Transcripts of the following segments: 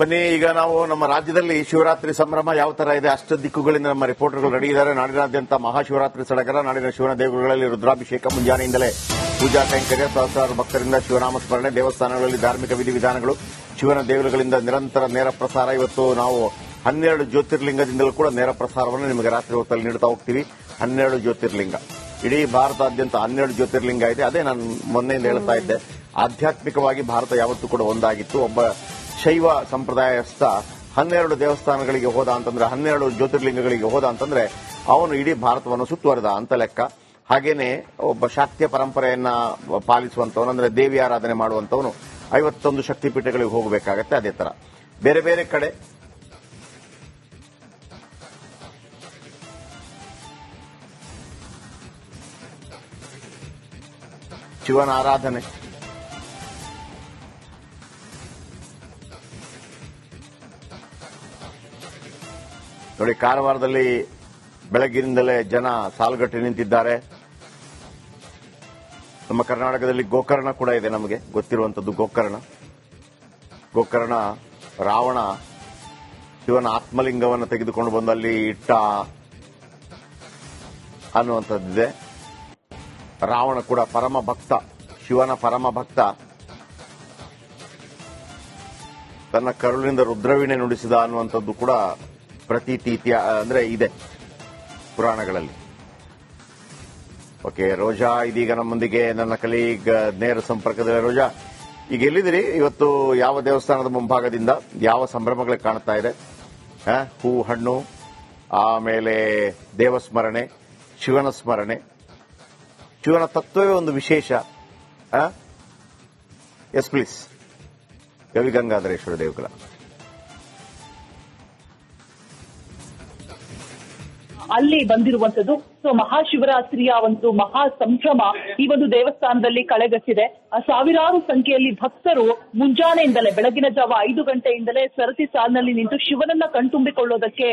ಬನ್ನಿ, ಈಗ ನಾವು ನಮ್ಮ ರಾಜ್ಯದಲ್ಲಿ ಶಿವರಾತ್ರಿ ಸಂಭ್ರಮ ಯಾವ ತರ ಇದೆ, ಅಷ್ಟು ದಿಕ್ಕುಗಳಿಂದ ನಮ್ಮ ರಿಪೋರ್ಟರ್ಗಳು ರೆಡಿ ಇದ್ದಾರೆ. ನಾಡಿನಾದ್ಯಂತ ಮಹಾಶಿವರಾತ್ರಿ ಸಡಗರ, ನಾಡಿನ ಶಿವನ ದೇಗುಲಗಳಲ್ಲಿ ರುದ್ರಾಭಿಷೇಕ ಮುಂಜಾನೆಯಿಂದಲೇ. ಪೂಜಾ ಕೈಂಕರ್ಯ, ಸಹಸ್ರಾರು ಭಕ್ತರಿಂದ ಶಿವನಾಮ ಸ್ಮರಣೆ ದೇವಸ್ಥಾನಗಳಲ್ಲಿ ಧಾರ್ಮಿಕ ವಿಧಿವಿಧಾನಗಳು, ಶಿವನ ದೇಗುಲಗಳಿಂದ ನಿರಂತರ ನೇರ ಪ್ರಸಾರ. ಇವತ್ತು ನಾವು ಹನ್ನೆರಡು ಜ್ಯೋತಿರ್ಲಿಂಗದಿಂದಲೂ ಕೂಡ ನೇರ ಪ್ರಸಾರವನ್ನು ನಿಮಗೆ ರಾತ್ರಿ ಹೊತ್ತಲ್ಲಿ ನೀಡ್ತಾ ಹೋಗ್ತೀವಿ. ಹನ್ನೆರಡು ಜ್ಯೋತಿರ್ಲಿಂಗ. ಇಡೀ ಭಾರತಾದ್ಯಂತ ಹನ್ನೆರಡು ಜ್ಯೋತಿರ್ಲಿಂಗ ಇದೆ. ಅದೇ ನಾನು ಮೊನ್ನೆಯಿಂದ ಹೇಳ್ತಾ ಇದ್ದೆ. ಆಧ್ಯಾತ್ಮಿಕವಾಗಿ ಭಾರತ ಯಾವತ್ತೂ ಕೂಡ ಒಂದಾಗಿತ್ತು. ಒಬ್ಬ ಶೈವ ಸಂಪ್ರದಾಯಸ್ಥ ಹನ್ನೆರಡು ದೇವಸ್ಥಾನಗಳಿಗೆ ಹೋದ ಅಂತಂದ್ರೆ, ಹನ್ನೆರಡು ಜ್ಯೋತಿರ್ಲಿಂಗಗಳಿಗೆ ಹೋದ ಅಂತಂದ್ರೆ, ಅವನು ಇಡೀ ಭಾರತವನ್ನು ಸುತ್ತುವರೆದ ಅಂತ ಲೆಕ್ಕ. ಹಾಗೇನೆ ಒಬ್ಬ ಶಾಕ್ತಿಯ ಪರಂಪರೆಯನ್ನ ಪಾಲಿಸುವಂತವನು ಅಂದ್ರೆ ದೇವಿ ಆರಾಧನೆ ಮಾಡುವಂತವನು ಐವತ್ತೊಂದು ಶಕ್ತಿಪೀಠಗಳಿಗೆ ಹೋಗಬೇಕಾಗತ್ತೆ ಅದೇ ತರ. ಬೇರೆ ಬೇರೆ ಕಡೆ? ಶಿವನ ಆರಾಧನೆ. ನೋಡಿ, ಕಾರವಾರದಲ್ಲಿ ಬೆಳಗ್ಗಿನಿಂದಲೇ ಜನ ಸಾಲುಗಟ್ಟಿ ನಿಂತಿದ್ದಾರೆ. ನಮ್ಮ ಕರ್ನಾಟಕದಲ್ಲಿ ಗೋಕರ್ಣ ಕೂಡ ಇದೆ ನಮಗೆ ಗೊತ್ತಿರುವಂತದ್ದು ಗೋಕರ್ಣ. ಗೋಕರ್ಣ ರಾವಣ ಶಿವನ ಆತ್ಮಲಿಂಗವನ್ನು ತೆಗೆದುಕೊಂಡು ಬಂದು ಅಲ್ಲಿ ಇಟ್ಟ ಅನ್ನುವಂಥದ್ದಿದೆ. ರಾವಣ ಕೂಡ ಪರಮ ಭಕ್ತ, ಶಿವನ ಪರಮ ಭಕ್ತ. ತನ್ನ ಕರುಳಿನಿಂದ ರುದ್ರವೀಣೆ ನುಡಿಸಿದ ಅನ್ನುವಂಥದ್ದು ಕೂಡ ಪ್ರತೀತಿ ಅಂದ್ರೆ ಇದೆ ಪುರಾಣಗಳಲ್ಲಿ. ಓಕೆ, ರೋಜಾ, ಇದೀಗ ನಮ್ಮೊಂದಿಗೆ ನನ್ನ ಕಲೀಗ್ ನೇರ ಸಂಪರ್ಕದಲ್ಲಿ ರೋಜಾ. ಈಗ ಎಲ್ಲಿದ್ದೀರಿ? ಇವತ್ತು ಯಾವ ದೇವಸ್ಥಾನದ ಮುಂಭಾಗದಿಂದ ಯಾವ ಸಂಭ್ರಮಗಳಿಗೆ ಕಾಣ್ತಾ ಇದೆ? ಹೂ ಹಣ್ಣು, ಆಮೇಲೆ ದೇವಸ್ಮರಣೆ, ಶಿವನ ಸ್ಮರಣೆ. ಶಿವನ ತತ್ವವೇ ಒಂದು ವಿಶೇಷ. ಎಸ್ ಪ್ಲೀಸ್ ಗವಿಗಂಗಾಧರೇಶ್ವರ ದೇವಕುಲ. ಅಲ್ಲಿ ಬಂದಿರುವಂತದ್ದು ಸೊ ಮಹಾಶಿವರಾತ್ರಿಯ ಒಂದು ಮಹಾ ಸಂಭ್ರಮ ಈ ಒಂದು ದೇವಸ್ಥಾನದಲ್ಲಿ ಕಳೆಗಟ್ಟಿದೆ. ಸಾವಿರಾರು ಸಂಖ್ಯೆಯಲ್ಲಿ ಭಕ್ತರು ಮುಂಜಾನೆಯಿಂದಲೇ ಬೆಳಗಿನ ಜಾವ ಐದು ಗಂಟೆಯಿಂದಲೇ ಸರತಿ ಸಾಲಿನಲ್ಲಿ ನಿಂತು ಶಿವನನ್ನ ಕಣ್ತುಂಬಿಕೊಳ್ಳೋದಕ್ಕೆ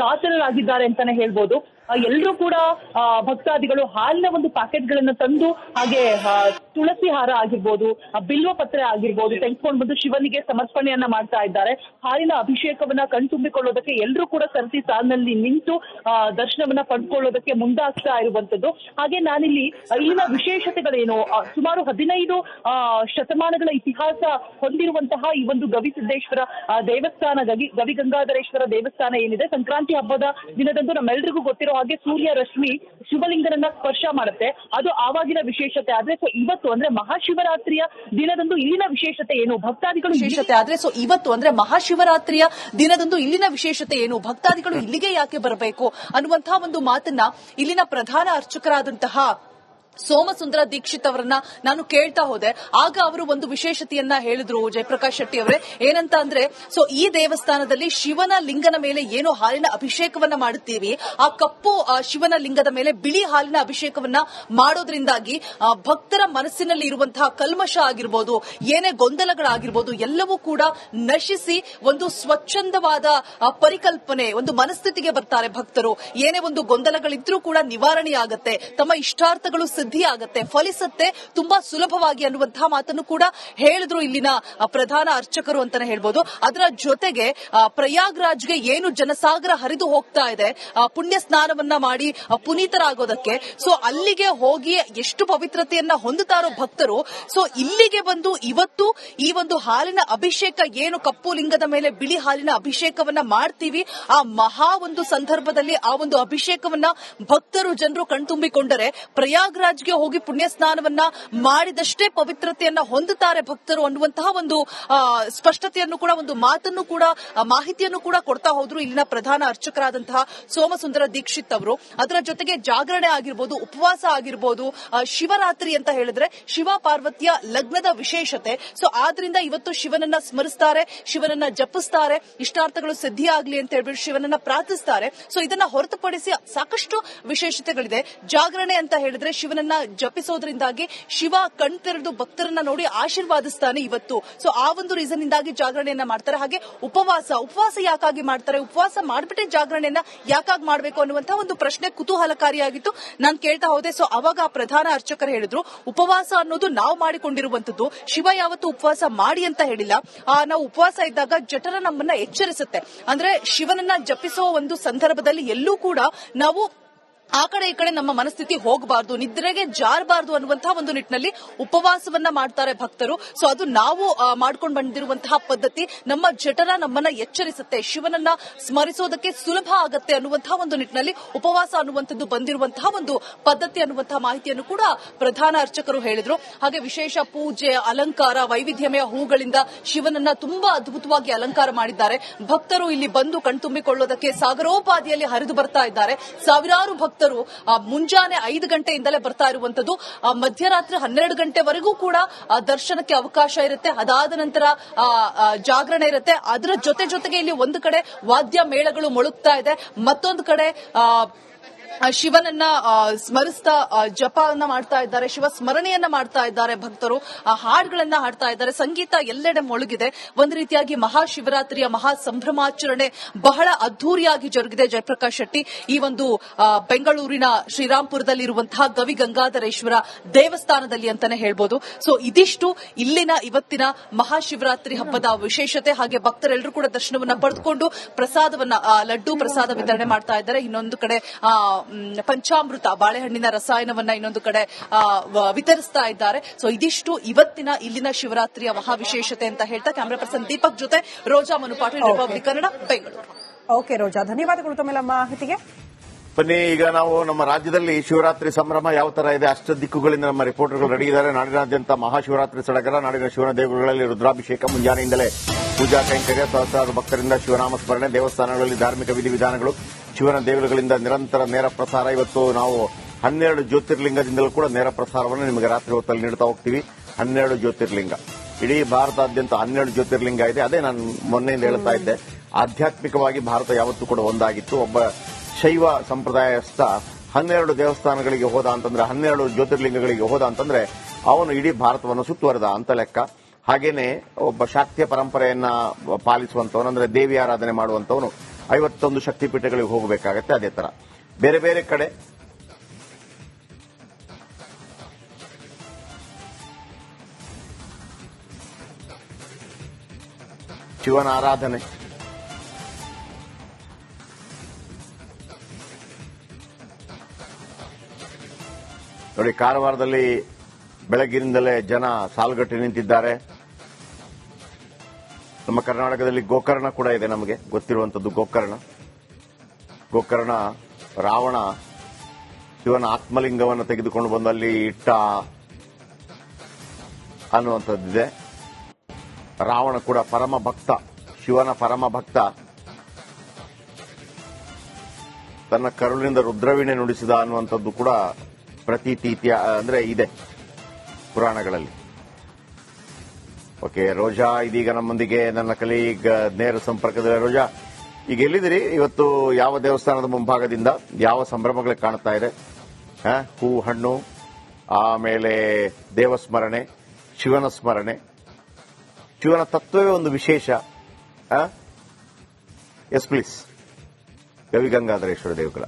ಕಾತರರಾಗಿದ್ದಾರೆ ಅಂತಾನೆ ಹೇಳ್ಬೋದು. ಎಲ್ಲರೂ ಕೂಡ ಭಕ್ತಾದಿಗಳು ಹಾಲಿನ ಒಂದು ಪ್ಯಾಕೆಟ್ ಗಳನ್ನ ತಂದು ಹಾಗೆ ತುಳಸಿ ಹಾರ ಆಗಿರ್ಬೋದು ಬಿಲ್ವ ಪತ್ರೆ ಆಗಿರ್ಬೋದು ತೆಗೆದುಕೊಂಡು ಬಂದು ಶಿವನಿಗೆ ಸಮರ್ಪಣೆಯನ್ನ ಮಾಡ್ತಾ ಇದ್ದಾರೆ. ಹಾಲಿನ ಅಭಿಷೇಕವನ್ನ ಕಣ್ತುಂಬಿಕೊಳ್ಳೋದಕ್ಕೆ ಎಲ್ಲರೂ ಕೂಡ ಸರತಿ ಸಾಲಿನಲ್ಲಿ ನಿಂತು ದರ್ಶನವನ್ನ ಪಡ್ಕೊಳ್ಳೋದಕ್ಕೆ ಮುಂದಾಗ್ತಾ ಇರುವಂತದ್ದು. ಹಾಗೆ ನಾನಿಲ್ಲಿ ಇಲ್ಲಿನ ವಿಶೇಷತೆಗಳೇನು? ಸುಮಾರು ಹದಿನೈದು ಶತಮಾನಗಳ ಇತಿಹಾಸ ಹೊಂದಿರುವಂತಹ ಈ ಒಂದು ಗವಿಸಿದ್ದೇಶ್ವರ ಸಿದ್ದೇಶ್ವರ ದೇವಸ್ಥಾನ, ಗವಿ ಗಂಗಾಧರೇಶ್ವರ ದೇವಸ್ಥಾನ ಏನಿದೆ, ಸಂಕ್ರಾಂತಿ ಹಬ್ಬದ ದಿನದಂದು ನಮ್ಮೆಲ್ರಿಗೂ ಗೊತ್ತಿರೋ ಹಾಗೆ ಸೂರ್ಯ ರಶ್ಮಿ ಶಿವಲಿಂಗನನ್ನ ಸ್ಪರ್ಶ ಮಾಡುತ್ತೆ. ಅದು ಆವಾಗಿನ ವಿಶೇಷತೆ. ಆದ್ರೆ ಸೊ ಇವತ್ತು ಅಂದ್ರೆ ಮಹಾಶಿವರಾತ್ರಿಯ ದಿನದಂದು ಇಲ್ಲಿನ ವಿಶೇಷತೆ ಏನು? ಭಕ್ತಾದಿಗಳು ವಿಶೇಷತೆ ಆದ್ರೆ ಸೊ ಇವತ್ತು ಅಂದ್ರೆ ಮಹಾಶಿವರಾತ್ರಿಯ ದಿನದಂದು ಇಲ್ಲಿನ ವಿಶೇಷತೆ ಏನು? ಭಕ್ತಾದಿಗಳು ಇಲ್ಲಿಗೆ ಯಾಕೆ ಬರಬೇಕು ಅನ್ನುವಂತಹ ಒಂದು ಮಾತನ್ನ ಇಲ್ಲಿನ ಪ್ರಧಾನ ಅರ್ಚಕರಾದಂತಹ ಸೋಮಸುಂದರ ದೀಕ್ಷಿತ್ ಅವರನ್ನ ನಾನು ಕೇಳ್ತಾ ಹೋದೆ. ಆಗ ಅವರು ಒಂದು ವಿಶೇಷತೆಯನ್ನ ಹೇಳಿದ್ರು ಜಯಪ್ರಕಾಶ್ ಶೆಟ್ಟಿ ಅವರೇ. ಏನಂತ ಅಂದ್ರೆ ಸೊ ಈ ದೇವಸ್ಥಾನದಲ್ಲಿ ಶಿವನ ಲಿಂಗನ ಮೇಲೆ ಏನು ಹಾಲಿನ ಅಭಿಷೇಕವನ್ನ ಮಾಡುತ್ತೀವಿ. ಆ ಕಪ್ಪು ಶಿವನ ಲಿಂಗದ ಮೇಲೆ ಬಿಳಿ ಹಾಲಿನ ಅಭಿಷೇಕವನ್ನ ಮಾಡೋದ್ರಿಂದಾಗಿ ಭಕ್ತರ ಮನಸ್ಸಿನಲ್ಲಿ ಇರುವಂತಹ ಕಲ್ಮಶ ಆಗಿರ್ಬೋದು, ಏನೇ ಗೊಂದಲಗಳಾಗಿರ್ಬೋದು, ಎಲ್ಲವೂ ಕೂಡ ನಶಿಸಿ ಒಂದು ಸ್ವಚ್ಛಂದವಾದ ಪರಿಕಲ್ಪನೆ, ಒಂದು ಮನಸ್ಥಿತಿಗೆ ಬರ್ತಾರೆ ಭಕ್ತರು. ಏನೇ ಒಂದು ಗೊಂದಲಗಳಿದ್ರೂ ಕೂಡ ನಿವಾರಣೆಯಾಗುತ್ತೆ. ತಮ್ಮ ಇಷ್ಟಾರ್ಥಗಳು ಸಿದ್ಧಿ ಆಗತ್ತೆ, ಫಲಿಸತ್ತೆ, ತುಂಬಾ ಸುಲಭವಾಗಿ ಅನ್ನುವಂತಹ ಮಾತನ್ನು ಕೂಡ ಹೇಳಿದ್ರು ಇಲ್ಲಿನ ಪ್ರಧಾನ ಅರ್ಚಕರು ಅಂತಾನೆ ಹೇಳ್ಬೋದು. ಅದರ ಜೊತೆಗೆ ಪ್ರಯಾಗ್ರಾಜ್ಗೆ ಏನು ಜನಸಾಗರ ಹರಿದು ಹೋಗ್ತಾ ಇದೆ ಪುಣ್ಯ ಸ್ನಾನವನ್ನ ಮಾಡಿ ಪುನೀತರಾಗೋದಕ್ಕೆ. ಸೊ, ಅಲ್ಲಿಗೆ ಹೋಗಿ ಎಷ್ಟು ಪವಿತ್ರತೆಯನ್ನ ಹೊಂದುತ್ತಾರೋ ಭಕ್ತರು, ಸೊ, ಇಲ್ಲಿಗೆ ಬಂದು ಇವತ್ತು ಈ ಒಂದು ಹಾಲಿನ ಅಭಿಷೇಕ ಏನು, ಕಪ್ಪು ಲಿಂಗದ ಮೇಲೆ ಬಿಳಿ ಹಾಲಿನ ಅಭಿಷೇಕವನ್ನ ಮಾಡ್ತೀವಿ, ಆ ಮಹಾ ಒಂದು ಸಂದರ್ಭದಲ್ಲಿ ಆ ಒಂದು ಅಭಿಷೇಕವನ್ನ ಭಕ್ತರು, ಜನರು ಕಣ್ತುಂಬಿಕೊಂಡರೆ ಪ್ರಯಾಗ್ರಾಜ್ಗೆ ಹೋಗಿ ಪುಣ್ಯ ಸ್ನಾನವನ್ನ ಮಾಡಿದಷ್ಟೇ ಪವಿತ್ರತೆಯನ್ನ ಹೊಂದುತ್ತಾರೆ ಭಕ್ತರು ಅನ್ನುವಂತಹ ಒಂದು ಸ್ಪಷ್ಟತೆಯನ್ನು ಕೂಡ, ಒಂದು ಮಾತನ್ನು ಕೂಡ ಮಾಹಿತಿಯನ್ನು ಕೂಡ ಕೊಡ್ತಾ ಹೋದ್ರು ಇಲ್ಲಿನ ಪ್ರಧಾನ ಅರ್ಚಕರಾದಂತಹ ಸೋಮಸುಂದರ ದೀಕ್ಷಿತ್ ಅವರು. ಅದರ ಜೊತೆಗೆ ಜಾಗರಣೆ ಆಗಿರ್ಬೋದು, ಉಪವಾಸ ಆಗಿರ್ಬೋದು ಶಿವರಾತ್ರಿ ಅಂತ ಹೇಳಿದ್ರೆ ಶಿವ ಪಾರ್ವತಿಯ ಲಗ್ನದ ವಿಶೇಷತೆ. ಸೊ ಆದ್ರಿಂದ ಇವತ್ತು ಶಿವನನ್ನ ಸ್ಮರಿಸ್ತಾರೆ, ಶಿವನನ್ನ ಜಪಿಸ್ತಾರೆ, ಇಷ್ಟಾರ್ಥಗಳು ಸಿದ್ಧಿ ಅಂತ ಹೇಳ್ಬಿಟ್ಟು ಶಿವನನ್ನ ಪ್ರಾರ್ಥಿಸ್ತಾರೆ. ಸೊ ಇದನ್ನ ಹೊರತುಪಡಿಸಿ ಸಾಕಷ್ಟು ವಿಶೇಷತೆಗಳಿದೆ. ಜಾಗರಣೆ ಅಂತ ಹೇಳಿದ್ರೆ ಶಿವನನ್ನ ಶಿವನನ್ನ ಜಪಿಸೋದ್ರಿಂದಾಗಿ ಶಿವ ಕಣ್ತೆರೆದು ಭಕ್ತರನ್ನ ನೋಡಿ ಆಶೀರ್ವಾದಿಸ್ತಾನೆ ಇವತ್ತು. ಸೊ ಆ ಒಂದು ರೀಸನ್ ಇಂದಾಗಿ ಜಾಗರಣೆಯನ್ನ ಮಾಡ್ತಾರೆ. ಹಾಗೆ ಉಪವಾಸ ಉಪವಾಸ ಯಾಕಾಗಿ ಮಾಡ್ತಾರೆ? ಉಪವಾಸ ಮಾಡ್ಬಿಟ್ಟೆ ಜಾಗರಣೆಯನ್ನ ಯಾಕಾಗಿ ಮಾಡ್ಬೇಕು ಅನ್ನುವಂತ ಒಂದು ಪ್ರಶ್ನೆ ಕುತೂಹಲಕಾರಿಯಾಗಿತ್ತು. ನಾನು ಕೇಳ್ತಾ ಹೋದೆ. ಸೊ ಅವಾಗ ಪ್ರಧಾನ ಅರ್ಚಕರು ಹೇಳಿದ್ರು, ಉಪವಾಸ ಅನ್ನೋದು ನಾವು ಮಾಡಿಕೊಂಡಿರುವಂತದ್ದು ಶಿವ ಯಾವತ್ತು ಉಪವಾಸ ಮಾಡಿ ಅಂತ ಹೇಳಿಲ್ಲ. ಆ, ನಾವು ಉಪವಾಸ ಇದ್ದಾಗ ಜಠರ ನಮ್ಮನ್ನ ಎಚ್ಚರಿಸುತ್ತೆ. ಅಂದ್ರೆ ಶಿವನನ್ನ ಜಪಿಸೋ ಒಂದು ಸಂದರ್ಭದಲ್ಲಿ ಎಲ್ಲೂ ಕೂಡ ನಾವು ಆ ಕಡೆ ಈ ಕಡೆ ನಮ್ಮ ಮನಸ್ಥಿತಿ ಹೋಗಬಾರ್ದು, ನಿದ್ರೆಗೆ ಜಾರಬಾರ್ದು ಅನ್ನುವಂತಹ ಒಂದು ನಿಟ್ಟಿನಲ್ಲಿ ಉಪವಾಸವನ್ನ ಮಾಡ್ತಾರೆ ಭಕ್ತರು. ಸೊ ಅದು ನಾವು ಮಾಡ್ಕೊಂಡು ಬಂದಿರುವಂತಹ ಪದ್ಧತಿ ನಮ್ಮ ಜಠರ ನಮ್ಮನ್ನ ಎಚ್ಚರಿಸುತ್ತೆ. ಶಿವನನ್ನ ಸ್ಮರಿಸೋದಕ್ಕೆ ಸುಲಭ ಆಗತ್ತೆ ಅನ್ನುವಂತಹ ಒಂದು ನಿಟ್ಟಿನಲ್ಲಿ ಉಪವಾಸ ಅನ್ನುವಂಥದ್ದು ಬಂದಿರುವಂತಹ ಒಂದು ಪದ್ಧತಿ ಅನ್ನುವಂತಹ ಮಾಹಿತಿಯನ್ನು ಕೂಡ ಪ್ರಧಾನ ಅರ್ಚಕರು ಹೇಳಿದ್ರು. ಹಾಗೆ ವಿಶೇಷ ಪೂಜೆ, ಅಲಂಕಾರ, ವೈವಿಧ್ಯಮಯ ಹೂಗಳಿಂದ ಶಿವನನ್ನ ತುಂಬಾ ಅದ್ಭುತವಾಗಿ ಅಲಂಕಾರ ಮಾಡಿದ್ದಾರೆ. ಭಕ್ತರು ಇಲ್ಲಿ ಬಂದು ಕಣ್ತುಂಬಿಕೊಳ್ಳೋದಕ್ಕೆ ಸಾಗರೋಪಾದಿಯಲ್ಲಿ ಹರಿದು ಬರ್ತಾ ಇದ್ದಾರೆ. ಸಾವಿರಾರು ಆ, ಮುಂಜಾನೆ ಐದು ಗಂಟೆಯಿಂದಲೇ ಬರ್ತಾ ಇರುವಂತದ್ದು. ಮಧ್ಯರಾತ್ರಿ ಹನ್ನೆರಡು ಗಂಟೆವರೆಗೂ ಕೂಡ ದರ್ಶನಕ್ಕೆ ಅವಕಾಶ ಇರುತ್ತೆ. ಅದಾದ ನಂತರ ಜಾಗರಣೆ ಇರುತ್ತೆ. ಅದರ ಜೊತೆ ಜೊತೆಗೆ ಇಲ್ಲಿ ಒಂದು ಕಡೆ ವಾದ್ಯ ಮೇಳಗಳು ಮೊಳಗ್ತಾ ಇದೆ. ಮತ್ತೊಂದು ಕಡೆ ಶಿವನನ್ನ ಸ್ಮರಿಸ್ತಾ ಜಪವನ್ನ ಮಾಡ್ತಾ ಇದ್ದಾರೆ, ಶಿವ ಸ್ಮರಣೆಯನ್ನ ಮಾಡ್ತಾ ಇದ್ದಾರೆ ಭಕ್ತರು. ಹಾಡುಗಳನ್ನ ಹಾಡ್ತಾ ಇದ್ದಾರೆ. ಸಂಗೀತ ಎಲ್ಲೆಡೆ ಮೊಳಗಿದೆ. ಒಂದು ರೀತಿಯಾಗಿ ಮಹಾಶಿವರಾತ್ರಿಯ ಮಹಾ ಸಂಭ್ರಮಾಚರಣೆ ಬಹಳ ಅದ್ದೂರಿಯಾಗಿ ಜರುಗಿದೆ. ಜಯಪ್ರಕಾಶ್ ಶೆಟ್ಟಿ, ಈ ಒಂದು ಬೆಂಗಳೂರಿನ ಶ್ರೀರಾಂಪುರದಲ್ಲಿರುವಂತಹ ಗವಿ ಗಂಗಾಧರೇಶ್ವರ ದೇವಸ್ಥಾನದಲ್ಲಿ ಅಂತಾನೆ ಹೇಳ್ಬೋದು. ಸೊ, ಇದಿಷ್ಟು ಇಲ್ಲಿನ ಇವತ್ತಿನ ಮಹಾಶಿವರಾತ್ರಿ ಹಬ್ಬದ ವಿಶೇಷತೆ. ಹಾಗೆ ಭಕ್ತರೆಲ್ಲರೂ ಕೂಡ ದರ್ಶನವನ್ನ ಪಡೆದುಕೊಂಡು ಪ್ರಸಾದವನ್ನ ಲಡ್ಡು ಪ್ರಸಾದ ವಿತರಣೆ ಮಾಡ್ತಾ ಇದ್ದಾರೆ. ಇನ್ನೊಂದು ಕಡೆ ಪಂಚಾಮೃತ ಬಾಳೆಹಣ್ಣಿನ ರಸಾಯನವನ್ನ ಇನ್ನೊಂದು ಕಡೆ ವಿತರಿಸ್ತಾ ಇದ್ದಾರೆ. ಸೊ ಇದಿಷ್ಟು ಇವತ್ತಿನ ಇಲ್ಲಿನ ಶಿವರಾತ್ರಿಯ ಮಹಾವಿಶೇಷತೆ ಅಂತ ಹೇಳ್ತಾ ಕ್ಯಾಮರಾ ಪರ್ಸನ್ ದೀಪಕ್ ಜೊತೆ ರೋಜಾ ಮನು ಪಾಟೀಲ್ ರಿಪಬ್ಲಿಕ್ ಕನ್ನಡ ಬೆಂಗಳೂರು ಓಕೆ ರೋಜಾ. ಧನ್ಯವಾದಗಳು ತಮ್ಮೆಲ್ಲ ಮಾಹಿತಿಗೆ. ಬನ್ನಿ ಈಗ ನಾವು ನಮ್ಮ ರಾಜ್ಯದಲ್ಲಿ ಶಿವರಾತ್ರಿ ಸಂಭ್ರಮ ಯಾವ ತರ ಇದೆ ಅಷ್ಟ ದಿಕ್ಕುಗಳಿಂದ ನಮ್ಮ ರಿಪೋರ್ಟರ್ಗಳು ರೆಡಿ ಇದ್ದಾರೆ ನಾಡಿನಾದ್ಯಂತ ಮಹಾಶಿವರಾತ್ರಿ ಸಡಗರ ನಾಡಿನ ಶಿವನ ದೇಗುಲಗಳಲ್ಲಿ ರುದ್ರಾಭಿಷೇಕ ಮುಂಜಾನೆಯಿಂದಲೇ ಪೂಜಾ ಕೈಂಕರ್ಯ ಸಹಸ್ರಾರು ಭಕ್ತರಿಂದ ಶಿವನಾಮ ಸ್ಮರಣೆ ದೇವಸ್ಥಾನಗಳಲ್ಲಿ ಧಾರ್ಮಿಕ ವಿಧಿವಿಧಾನಗಳು ಶಿವನ ದೇಗುಲಗಳಿಂದ ನಿರಂತರ ನೇರ ಪ್ರಸಾರ. ಇವತ್ತು ನಾವು ಹನ್ನೆರಡು ಜ್ಯೋತಿರ್ಲಿಂಗದಿಂದಲೂ ಕೂಡ ನೇರ ಪ್ರಸಾರವನ್ನು ನಿಮಗೆ ರಾತ್ರಿ ಹೊತ್ತಲ್ಲಿ ನೀಡ್ತಾ ಹೋಗ್ತೀವಿ. ಹನ್ನೆರಡು ಜ್ಯೋತಿರ್ಲಿಂಗ. ಇಡೀ ಭಾರತಾದ್ಯಂತ ಹನ್ನೆರಡು ಜ್ಯೋತಿರ್ಲಿಂಗ ಇದೆ. ಅದೇ ನಾನು ಮೊನ್ನೆಯಿಂದ ಹೇಳ್ತಾ ಇದ್ದೆ. ಆಧ್ಯಾತ್ಮಿಕವಾಗಿ ಭಾರತ ಯಾವತ್ತೂ ಕೂಡ ಒಂದಾಗಿತ್ತು. ಒಬ್ಬ ಶೈವ ಸಂಪ್ರದಾಯಸ್ಥ ಹನ್ನೆರಡು ದೇವಸ್ಥಾನಗಳಿಗೆ ಹೋದ ಅಂತಂದ್ರೆ, ಹನ್ನೆರಡು ಜ್ಯೋತಿರ್ಲಿಂಗಗಳಿಗೆ ಹೋದ ಅಂತಂದ್ರೆ, ಅವನು ಇಡೀ ಭಾರತವನ್ನು ಸುತ್ತುವರೆದ ಅಂತ ಲೆಕ್ಕ. ಹಾಗೇನೆ ಒಬ್ಬ ಶಾಕ್ತಿಯ ಪರಂಪರೆಯನ್ನ ಪಾಲಿಸುವಂತವನು, ಅಂದ್ರೆ ದೇವಿ ಆರಾಧನೆ ಮಾಡುವಂತವನು ಐವತ್ತೊಂದು ಶಕ್ತಿಪೀಠಗಳಿಗೆ ಹೋಗಬೇಕಾಗತ್ತೆ ಅದೇ ತರ. ಬೇರೆ ಬೇರೆ ಕಡೆ. ಶಿವನ ಆರಾಧನೆ. ನೋಡಿ, ಕಾರವಾರದಲ್ಲಿ ಬೆಳಗ್ಗಿನಿಂದಲೇ ಜನ ಸಾಲುಗಟ್ಟಿ ನಿಂತಿದ್ದಾರೆ. ನಮ್ಮ ಕರ್ನಾಟಕದಲ್ಲಿ ಗೋಕರ್ಣ ಕೂಡ ಇದೆ ನಮಗೆ. ಗೊತ್ತಿರುವಂತದ್ದು ಗೋಕರ್ಣ. ಗೋಕರ್ಣ, ರಾವಣ ಶಿವನ ಆತ್ಮಲಿಂಗವನ್ನು ತೆಗೆದುಕೊಂಡು ಬಂದು ಅಲ್ಲಿ ಇಟ್ಟ ಅನ್ನುವಂಥದ್ದಿದೆ. ರಾವಣ ಕೂಡ ಪರಮ ಭಕ್ತ, ಶಿವನ ಪರಮ ಭಕ್ತ. ತನ್ನ ಕರುಳಿನಿಂದ ರುದ್ರವೀಣೆ ನುಡಿಸಿದ ಅನ್ನುವಂಥದ್ದು ಕೂಡ ಪ್ರತೀತಿ ಅಂದ್ರೆ ಇದೆ ಪುರಾಣಗಳಲ್ಲಿ. ಓಕೆ, ರೋಜಾ, ಇದೀಗ ನಮ್ಮೊಂದಿಗೆ ನನ್ನ ಕಲೀಗ್ ನೇರ ಸಂಪರ್ಕದಲ್ಲಿ ರೋಜಾ. ಈಗ ಎಲ್ಲಿದ್ದೀರಿ? ಇವತ್ತು ಯಾವ ದೇವಸ್ಥಾನದ ಮುಂಭಾಗದಿಂದ ಯಾವ ಸಂಭ್ರಮಗಳು ಕಾಣ್ತಾ ಇದೆ? ಹೂ ಹಣ್ಣು, ಆಮೇಲೆ ದೇವಸ್ಮರಣೆ, ಶಿವನ ಸ್ಮರಣೆ. ಶಿವನ ತತ್ವವೇ ಒಂದು ವಿಶೇಷ. ಎಸ್ ಪ್ಲೀಸ್ ಗವಿಗಂಗಾಧರೇಶ್ವರ ದೇವಗಳ.